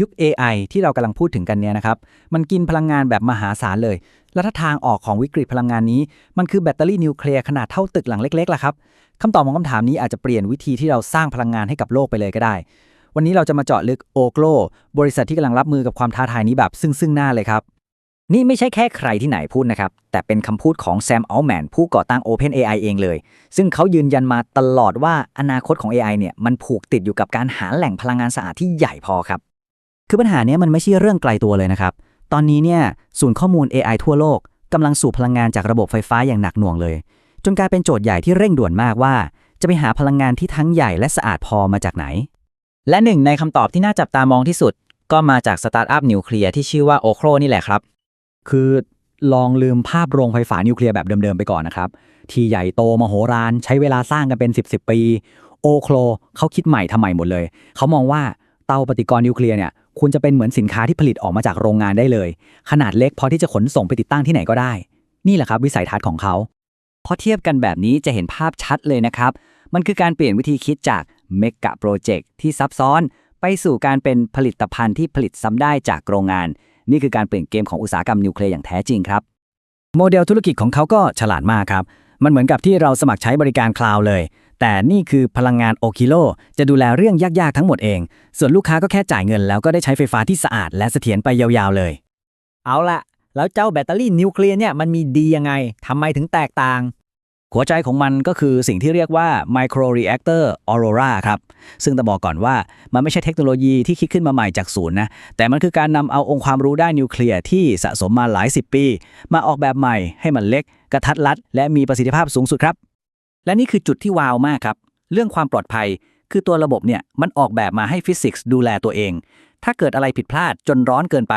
ยุค AI ที่เรากำลังพูดถึงกันเนี่ยนะครับ มันกินพลังงานแบบมหาศาลเลย แล้วถ้าทางออกของวิกฤตพลังงานนี้ มันคือแบตเตอรี่นิวเคลียร์ขนาดเท่าตึกหลังเล็กๆล่ะครับคำตอบของคำถามนี้อาจจะเปลี่ยนวิธีที่เราสร้างพลังงานให้กับโลกไปเลยก็ได้ วันนี้เราจะมาเจาะลึกโอโกลบริษัทที่กำลังรับมือกับความท้าทายนี้แบบซึ่งซึ่งหน้าเลยครับ นี่ไม่ใช่แค่ใครที่ไหนพูดนะครับ แต่เป็นคำพูดของแซมอัลแมนผู้ก่อตั้ง OpenAI เองเลย ซึ่งเขายืนยันมาตลอดว่าอนาคตของ AI เนี่ยมันผูกติดอยู่กับการหาแหล่งพลังงานสะอาดที่ใหญ่พอครับ คือปัญหาเนี้ยมันไม่ใช่เรื่องไกลตัวเลยนะครับ ตอนนี้เนี่ยศูนย์ข้อมูล AI ทั่วโลกกำลังสูบพลังงานจากระบบไฟฟ้าอย่างหนักหน่วงเลย จนกลายเป็นโจทย์ใหญ่ที่เร่งด่วนมากว่า จะไปหาพลังงานที่ทั้งใหญ่และสะอาดพอมาจากไหน และหนึ่งในคำตอบที่น่าจับตามองที่สุด ก็มาจากสตาร์ทอัพนิวเคลียร์ที่ชื่อว่าโอโครนี่แหละครับ คือลองลืมภาพโรงไฟฟ้านิวเคลียร์แบบเดิมๆไปก่อนนะครับ ที่ใหญ่โตมโหฬารใช้เวลาสร้างกันเป็น 10บปี โอโคลเขาคิดใหม่ทำใหม่หมดเลย เขามองว่าเตาปฏิกรณ์นิวเคลียร์เนี่ย ควรจะเป็นเหมือนสินค้าที่ผลิตออกมาจากโรงงานได้เลย ขนาดเล็กพอที่จะขนส่งไปติดตั้งที่ไหนก็ได้ นี่แหละครับวิสัยทัศน์ของเขาพอเทียบกันแบบนี้จะเห็นภาพชัดเลยนะครับ มันคือการเปลี่ยนวิธีคิดจากเมกะโปรเจกต์ที่ซับซ้อน ไปสู่การเป็นผลิตภัณฑ์ที่ผลิตซ้ำได้จากโรงงาน นี่คือการเปลี่ยนเกมของอุตสาหกรรมนิวเคลียร์อย่างแท้จริงครับ โมเดลธุรกิจของเขาก็ฉลาดมากครับ มันเหมือนกับที่เราสมัครใช้บริการคลาวด์เลย แต่นี่คือพลังงานโอคิโลจะดูแลเรื่องยากๆทั้งหมดเอง ส่วนลูกค้าก็แค่จ่ายเงินแล้วก็ได้ใช้ไฟฟ้าที่สะอาดและเสถียรไปยาวๆเลย เอาละแล้วเจ้าแบตเตอรี่นิวเคลียร์เนี่ยมันมีดียังไงทำไมถึงแตกต่างหัวใจของมันก็คือสิ่งที่เรียกว่า Micro Reactor Aurora ครับ ซึ่งต้องบอกก่อนว่ามันไม่ใช่เทคโนโลยีที่คิดขึ้นมาใหม่จากศูนย์นะ แต่มันคือการนำเอาองค์ความรู้ด้านนิวเคลียร์ที่สะสมมาหลายสิบปี มาออกแบบใหม่ให้มันเล็ก กระทัดรัด และมีประสิทธิภาพสูงสุดครับ และนี่คือจุดที่ว้าวมากครับ เรื่องความปลอดภัย คือตัวระบบเนี่ยมันออกแบบมาให้ฟิสิกส์ดูแลตัวเอง ถ้าเกิดอะไรผิดพลาดจนร้อนเกินไป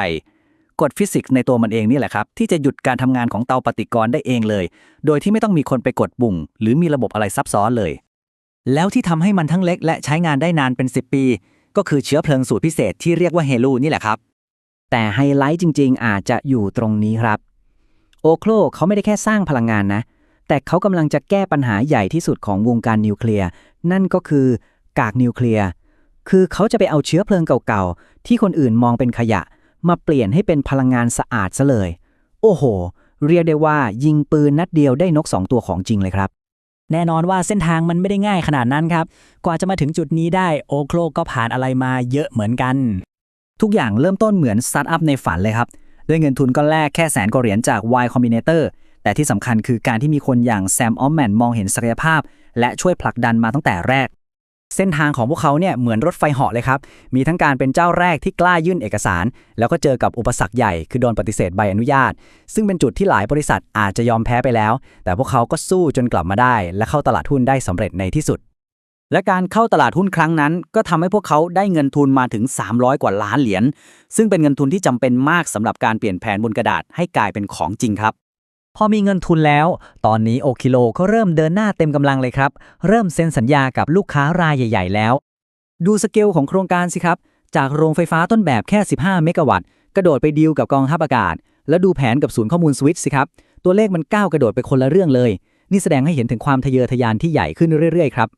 กฎฟิสิกส์ในตัวมันเองนี่แหละครับ ที่จะหยุดการทำงานของเตาปฏิกรณ์ได้เองเลย โดยที่ไม่ต้องมีคนไปกดปุ่มหรือมีระบบอะไรซับซ้อนเลย แล้วที่ทำให้มันทั้งเล็กและใช้งานได้นานเป็น 10 ปี ก็คือเชื้อเพลิงสูตรพิเศษที่เรียกว่าเฮลูนี่แหละครับ แต่ไฮไลท์จริง ๆ อาจจะอยู่ตรงนี้ครับโอโคลเขาไม่ได้แค่สร้างพลังงานนะ แต่เขากำลังจะแก้ปัญหาใหญ่ที่สุดของวงการนิวเคลียร์นั่นก็คือกากนิวเคลียร์คือเขาจะไปเอาเชื้อเพลิงเก่าๆ ที่คนอื่นมองเป็นขยะ มาเปลี่ยนให้เป็นพลังงานสะอาดซะเลย โอ้โห เรียกได้ว่ายิงปืนนัดเดียวได้นกสองตัวของจริงเลยครับ แน่นอนว่าเส้นทางมันไม่ได้ง่ายขนาดนั้นครับ กว่าจะมาถึงจุดนี้ได้โอโคลก็ผ่านอะไรมาเยอะเหมือนกัน ทุกอย่างเริ่มต้นเหมือนสตาร์ทอัพในฝันเลยครับ ด้วยเงินทุนก้อนแรกแค่แสนกว่าเหรียญจาก Y Combinator แต่ที่สำคัญคือการที่มีคนอย่างแซมออมแมนมองเห็นศักยภาพ และช่วยผลักดันมาตั้งแต่แรก เส้นทางของพวกเขาเนี่ยเหมือนรถไฟเหาะเลยครับ มีทั้งการเป็นเจ้าแรกที่กล้ายื่นเอกสาร แล้วก็เจอกับอุปสรรคใหญ่คือโดนปฏิเสธใบอนุญาต ซึ่งเป็นจุดที่หลายบริษัทอาจจะยอมแพ้ไปแล้ว แต่พวกเขาก็สู้จนกลับมาได้ และเข้าตลาดหุ้นได้สำเร็จในที่สุด และการเข้าตลาดหุ้นครั้งนั้น ก็ทำให้พวกเขาได้เงินทุนมาถึง 300 กว่าล้านเหรียญซึ่งเป็นเงินทุนที่จำเป็นมากสำหรับการเปลี่ยนแผนบนกระดาษให้กลายเป็นของจริงครับ พอมีเงินทุนแล้ว ตอนนี้โอคิโลก็เริ่มเดินหน้าเต็มกำลังเลยครับ เริ่มเซ็นสัญญากับลูกค้ารายใหญ่ ๆ แล้ว ดูสเกลของโครงการสิครับ จากโรงไฟฟ้าต้นแบบแค่ 15 เมกะวัตต์ กระโดดไปดีลกับกองทัพอากาศ แล้วดูแผนกับศูนย์ข้อมูลสวิตสิครับ ตัวเลขมันก้าวกระโดดไปคนละเรื่องเลย นี่แสดงให้เห็นถึงความทะเยอทะยานที่ใหญ่ขึ้นเรื่อยๆครับ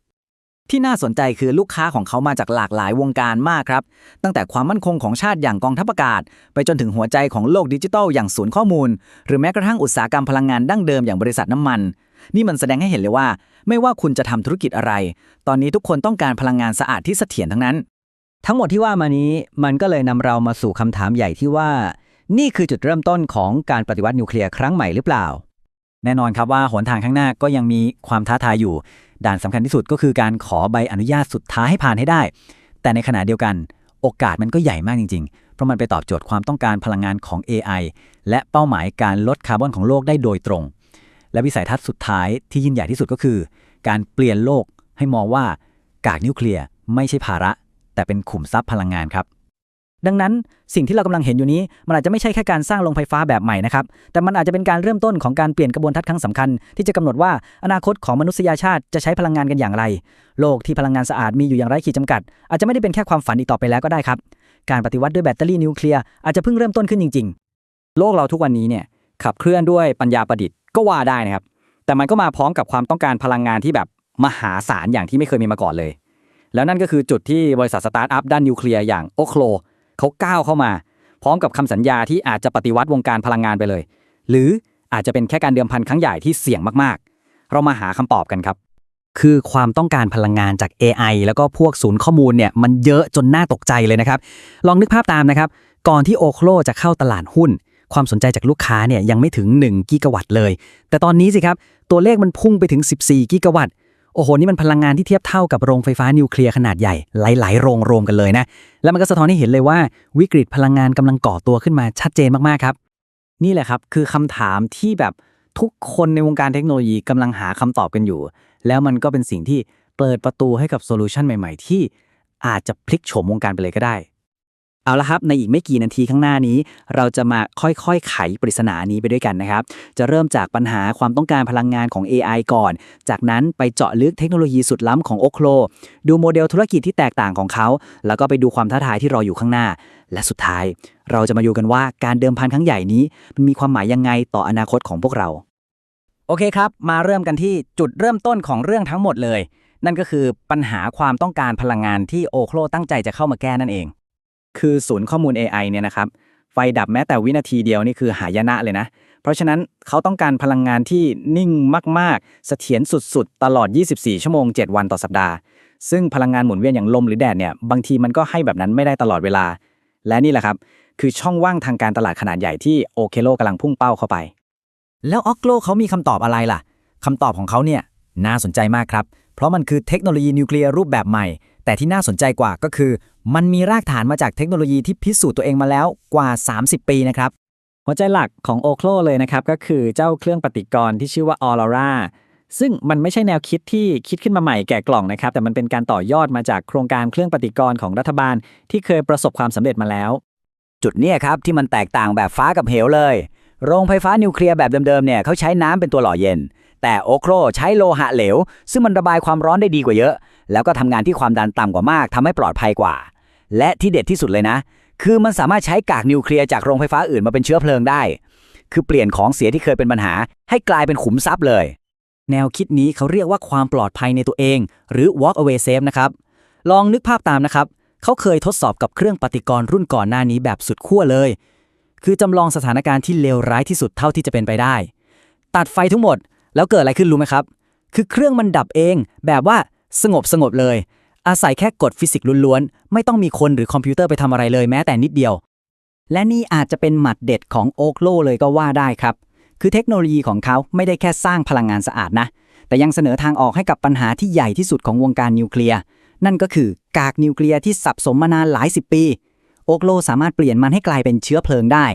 ที่น่าสนใจคือลูกค้าของเขามาจากหลากหลายวงการมากครับ ตั้งแต่ความมั่นคงของชาติอย่างกองทัพอากาศ ไปจนถึงหัวใจของโลกดิจิทัลอย่างศูนย์ข้อมูล หรือแม้กระทั่งอุตสาหกรรมพลังงานดั้งเดิมอย่างบริษัทน้ำมัน นี่มันแสดงให้เห็นเลยว่า ไม่ว่าคุณจะทำธุรกิจอะไร ตอนนี้ทุกคนต้องการพลังงานสะอาดที่เสถียรทั้งนั้น ทั้งหมดที่ว่ามานี้มันก็เลยนำเรามาสู่คำถามใหญ่ที่ว่า นี่คือจุดเริ่มต้นของการปฏิวัตินิวเคลียร์ครั้งใหม่หรือเปล่า แน่นอนครับว่าหนทางข้างหน้าก็ยังมีความท้าทายอยู่ ด่านสำคัญที่สุดก็คือการขอใบอนุญาตสุดท้ายให้ผ่านให้ได้ แต่ในขณะเดียวกันโอกาสมันก็ใหญ่มากจริง ๆ เพราะมันไปตอบโจทย์ความต้องการพลังงานของ AI และเป้าหมายการลดคาร์บอนของโลกได้โดยตรง และวิสัยทัศน์สุดท้ายที่ยิ่งใหญ่ที่สุดก็คือ การเปลี่ยนโลกให้มองว่ากากนิวเคลียร์ไม่ใช่ภาระ แต่เป็นขุมทรัพย์พลังงานครับ ดังนั้นสิ่งที่เรากำลังเห็นอยู่นี้ มันอาจจะไม่ใช่แค่การสร้างโรงไฟฟ้าแบบใหม่นะครับ แต่มันอาจจะเป็นการเริ่มต้นของการเปลี่ยนกระบวนทัศน์ครั้งสำคัญ ที่จะกำหนดว่าอนาคตของมนุษยชาติจะใช้พลังงานกันอย่างไร โลกที่พลังงานสะอาดมีอยู่อย่างไร้ขีดจำกัด อาจจะไม่ได้เป็นแค่ความฝันอีกต่อไปแล้วก็ได้ครับ การปฏิวัติด้วยแบตเตอรี่นิวเคลียร์อาจจะเพิ่งเริ่มต้นขึ้นจริง ๆ โลกเราทุกวันนี้เนี่ยขับเคลื่อนด้วยปัญญาประดิษฐ์ก็ว่าได้นะครับ แต่มันก็มาพร้อมกับความต้องการพลังงานที่แบบมหาศาลอย่างที่ไม่เคยมีมาก่อนเลย แล้วนั่นก็คือจุดที่บริษัทสตาร์ทอัพด้านนิวเคลียร์อย่างโอโคล เขาก้าวเข้ามา พร้อมกับคำสัญญาที่อาจจะปฏิวัติวงการพลังงานไปเลย หรืออาจจะเป็นแค่การเดิมพันครั้งใหญ่ที่เสี่ยงมากๆ เรามาหาคำตอบกันครับ คือความต้องการพลังงานจาก AI แล้วก็พวกศูนย์ข้อมูลเนี่ยมันเยอะจนน่าตกใจเลยนะครับ ลองนึกภาพตามนะครับ ก่อนที่โอโคลจะเข้าตลาดหุ้น ความสนใจจากลูกค้าเนี่ยยังไม่ถึง 1 กิกะวัตต์เลย แต่ตอนนี้สิครับ ตัวเลขมันพุ่งไปถึง 14 กิกะวัตต์ โอ้โห นี่มันพลังงานที่เทียบเท่ากับโรงไฟฟ้านิวเคลียร์ขนาดใหญ่ หลาย ๆ โรงรวมกันเลยนะ แล้วมันก็สะท้อนให้เห็นเลยว่า วิกฤตพลังงานกำลังก่อตัวขึ้นมาชัดเจนมาก ๆ ครับ นี่แหละครับ คือคำถามที่แบบทุกคนในวงการเทคโนโลยีกำลังหาคำตอบกันอยู่ แล้วมันก็เป็นสิ่งที่เปิดประตูให้กับโซลูชันใหม่ ๆ ที่อาจจะพลิกโฉมวงการไปเลยก็ได้ เอาละครับ ในอีกไม่กี่นาทีข้างหน้านี้ เราจะมาค่อยๆ ไขปริศนานี้ไปด้วยกันนะครับ จะเริ่มจากปัญหาความต้องการพลังงานของ AI ก่อน จากนั้นไปเจาะลึกเทคโนโลยีสุดล้ำของโอโคลดูโมเดลธุรกิจที่แตกต่างของเขา แล้วก็ไปดูความท้าทายที่รออยู่ข้างหน้า และสุดท้าย เราจะมาดูกันว่าการเดิมพันครั้งใหญ่นี้มันมีความหมายยังไงต่ออนาคตของพวกเรา โอเคครับ มาเริ่มกันที่จุดเริ่มต้นของเรื่องทั้งหมดเลย นั่นก็คือปัญหาความต้องการพลังงานที่โอโคลตั้งใจจะเข้ามาแก้นั่นเอง คือศูนย์ข้อมูล AI เนี่ยนะครับไฟดับแม้แต่วินาทีเดียวนี่คือหายนะเลยนะ เพราะฉะนั้นเขาต้องการพลังงานที่นิ่งมากๆเสถียรสุดๆ ตลอด 24 ชั่วโมง 7 วันต่อสัปดาห์ ซึ่งพลังงานหมุนเวียนอย่างลมหรือแดดเนี่ยบางทีมันก็ให้แบบนั้นไม่ได้ตลอดเวลา และนี่แหละครับ คือช่องว่างทางการตลาดขนาดใหญ่ที่โอเคโลกำลังพุ่งเป้าเข้าไป แล้วออกโลเขามีคำตอบอะไรล่ะคำตอบของเขาเนี่ยน่าสนใจมากครับ เพราะมันคือเทคโนโลยีนิวเคลียร์รูปแบบใหม่ แต่ที่น่าสนใจกว่าก็คือ มันมีรากฐานมาจากเทคโนโลยีที่พิสูจน์ตัวเองมาแล้วกว่า 30 ปีนะครับ หัวใจหลักของโอโคลเลยนะครับ ก็คือเจ้าเครื่องปฏิกรณ์ที่ชื่อว่า Aurora ซึ่งมันไม่ใช่แนวคิดที่คิดขึ้นมาใหม่แก่กล่องนะครับ แต่มันเป็นการต่อยอดมาจากโครงการเครื่องปฏิกรณ์ของรัฐบาล ที่เคยประสบความสำเร็จมาแล้ว จุดเนี้ยครับที่มันแตกต่างแบบฟ้ากับเหวเลย โรงไฟฟ้านิวเคลียร์แบบเดิมๆเนี่ยเขาใช้น้ำเป็นตัวหล่อเย็น แต่โอโครใช้โลหะเหลว ซึ่งมันระบายความร้อนได้ดีกว่าเยอะ แล้วก็ทำงานที่ความดันต่ำกว่ามากทำให้ปลอดภัยกว่า และที่เด็ดที่สุดเลยนะ คือมันสามารถใช้กากนิวเคลียร์จากโรงไฟฟ้าอื่นมาเป็นเชื้อเพลิงได้ คือเปลี่ยนของเสียที่เคยเป็นปัญหา ให้กลายเป็นขุมทรัพย์เลย แนวคิดนี้เขาเรียกว่าความปลอดภัยในตัวเอง หรือ walk away safe นะครับ ลองนึกภาพตามนะครับ เขาเคยทดสอบกับเครื่องปฏิกรณ์รุ่นก่อนหน้านี้แบบสุดขั้วเลย คือจำลองสถานการณ์ที่เลวร้ายที่สุดเท่าที่จะเป็นไปได้ ตัดไฟทั้งหมด แล้วเกิดอะไรขึ้นรู้ไหมครับ คือเครื่องมันดับเอง แบบว่าสงบสงบเลย อาศัยแค่กฎฟิสิกส์ล้วนๆ ไม่ต้องมีคนหรือคอมพิวเตอร์ไปทำอะไรเลยแม้แต่นิดเดียว และนี่อาจจะเป็นหมัดเด็ดของโอคโลเลยก็ว่าได้ครับ คือเทคโนโลยีของเขาไม่ได้แค่สร้างพลังงานสะอาดนะ แต่ยังเสนอทางออกให้กับปัญหาที่ใหญ่ที่สุดของวงการนิวเคลียร์ นั่นก็คือกากนิวเคลียร์ที่สับสมมานานหลายสิบปี โอคโลสามารถเปลี่ยนมันให้กลายเป็นเชื้อเพลิงได้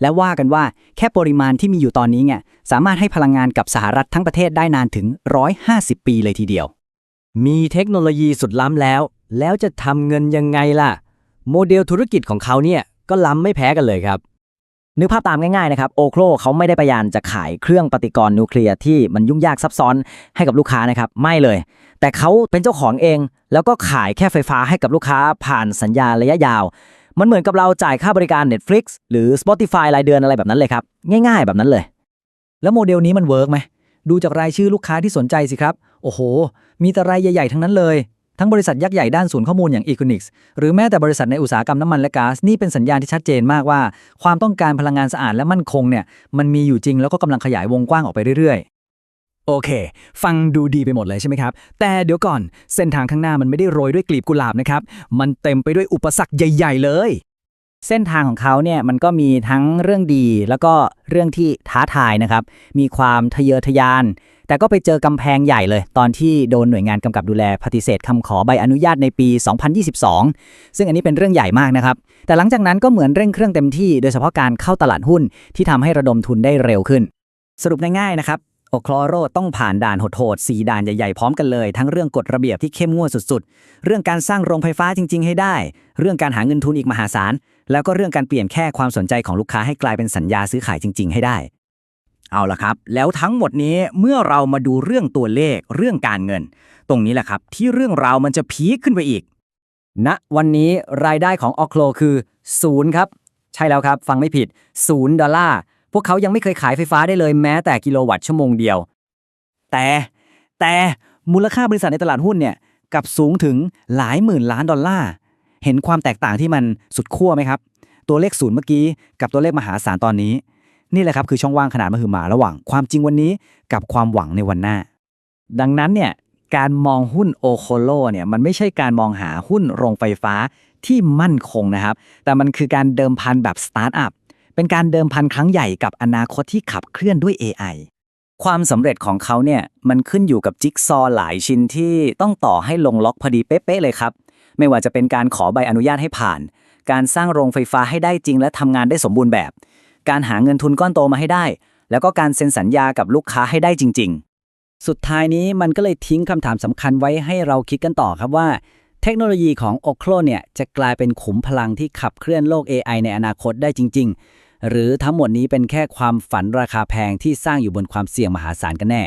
และว่ากันว่าแค่ปริมาณที่มีอยู่ตอนนี้เนี่ยสามารถให้พลังงานกับสหรัฐทั้งประเทศได้นานถึง 150 ปีเลยทีเดียว มีเทคโนโลยีสุดล้ำแล้ว แล้วจะทำเงินยังไงล่ะ โมเดลธุรกิจของเขาเนี่ยก็ล้ำไม่แพ้กันเลยครับ นึกภาพตามง่ายๆนะครับโอโคลเขาไม่ได้พยายามจะขายเครื่องปฏิกรณ์นิวเคลียร์ที่มันยุ่งยากซับซ้อนให้กับลูกค้านะครับ ไม่เลย แต่เขาเป็นเจ้าของเอง แล้วก็ขายแค่ไฟฟ้าให้กับลูกค้าผ่านสัญญาระยะยาว มันเหมือนกับเราจ่ายค่าบริการ Netflix หรือ Spotify รายเดือนอะไรแบบนั้นเลยครับง่าย ๆ แบบนั้นเลย แล้วโมเดลนี้มันเวิร์กไหมดูจากรายชื่อลูกค้าที่สนใจสิครับ โอ้โห มีแต่รายใหญ่ ๆ ทั้งนั้นเลย ทั้งบริษัทยักษ์ใหญ่ด้านศูนย์ข้อมูลอย่าง Equinix หรือแม้แต่บริษัทในอุตสาหกรรมน้ำมันและก๊าซนี่เป็นสัญญาณที่ชัดเจนมากว่า ความต้องการพลังงานสะอาดและมั่นคงเนี่ยมันมีอยู่จริงแล้วก็กำลังขยายวงกว้างออกไปเรื่อยๆโอเค ฟังดูดีไปหมดเลยใช่ไหมครับ แต่เดี๋ยวก่อน เส้นทางข้างหน้ามันไม่ได้โรยด้วยกลีบกุหลาบนะครับ มันเต็มไปด้วยอุปสรรคใหญ่ ๆ เลย เส้นทางของเขาเนี่ยมันก็มีทั้งเรื่องดีแล้วก็เรื่องที่ท้าทายนะครับ มีความทะเยอทะยาน แต่ก็ไปเจอกำแพงใหญ่เลย ตอนที่โดนหน่วยงานกำกับดูแลปฏิเสธคำขอใบอนุญาตในปี 2022 ซึ่งอันนี้เป็นเรื่องใหญ่มากนะครับ แต่หลังจากนั้นก็เหมือนเร่งเครื่องเต็มที่ โดยเฉพาะการเข้าตลาดหุ้นที่ทำให้ระดมทุนได้เร็วขึ้น สรุปง่ายๆนะครับโอคลอโรต้องผ่านด่านโหดๆสีด่านใหญ่ๆ พร้อมกันเลย ทั้งเรื่องกฎระเบียบที่เข้มงวดสุดๆ เรื่องการสร้างโรงไฟฟ้าจริง ๆ ให้ได้ เรื่องการหาเงินทุนอีกมหาศาล แล้วก็เรื่องการเปลี่ยนแค่ความสนใจของลูกค้าให้กลายเป็นสัญญาซื้อขายจริง ๆ ให้ได้ เอาละครับ แล้วทั้งหมดนี้เมื่อเรามาดูเรื่องตัวเลขเรื่องการเงิน ตรงนี้แหละครับที่เรื่องราวมันจะพีคขึ้นไปอีกณวันนี้รายได้ของออคโลคือศูนย์ครับ ใช่แล้วครับ ฟังไม่ผิดศูนย์ดอลลาร์พวกเขายังไม่เคยขายไฟฟ้าได้เลยแม้แต่กิโลวัตต์ชั่วโมงเดียว แต่แต่มูลค่าบริษัทในตลาดหุ้นเนี่ยกับสูงถึงหลายหมื่นล้านดอลลาร์เห็นความแตกต่างที่มันสุดขั้วไหมครับ ตัวเลขศูนย์เมื่อกี้กับตัวเลขมหาศาลตอนนี้ นี่แหละครับคือช่องว่างขนาดมหึมาระหว่างความจริงวันนี้กับความหวังในวันหน้า ดังนั้นเนี่ยการมองหุ้นโอโคโลเนี่ยมันไม่ใช่การมองหาหุ้นโรงไฟฟ้าที่มั่นคงนะครับ แต่มันคือการเดิมพันแบบสตาร์ทอัพเป็นการเดิมพันครั้งใหญ่กับอนาคตที่ขับเคลื่อนด้วย AI ความสำเร็จของเขาเนี่ยมันขึ้นอยู่กับจิ๊กซอว์หลายชิ้นที่ต้องต่อให้ลงล็อกพอดีเป๊ะเลยครับ ไม่ว่าจะเป็นการขอใบอนุญาตให้ผ่าน การสร้างโรงไฟฟ้าให้ได้จริงและทำงานได้สมบูรณ์แบบ การหาเงินทุนก้อนโตมาให้ได้ แล้วก็การเซ็นสัญญากับลูกค้าให้ได้จริง ๆ สุดท้ายนี้มันก็เลยทิ้งคำถามสำคัญไว้ให้เราคิดกันต่อครับว่า เทคโนโลยีของ o c l o เนี่ยจะกลายเป็นขุมพลังที่ขับเคลื่อนโลก AI ในอนาคตได้จริง ๆ หรือทั้งหมดนี้เป็นแค่ความฝันราคาแพงที่สร้างอยู่บนความเสี่ยงมหาศาลกันแน่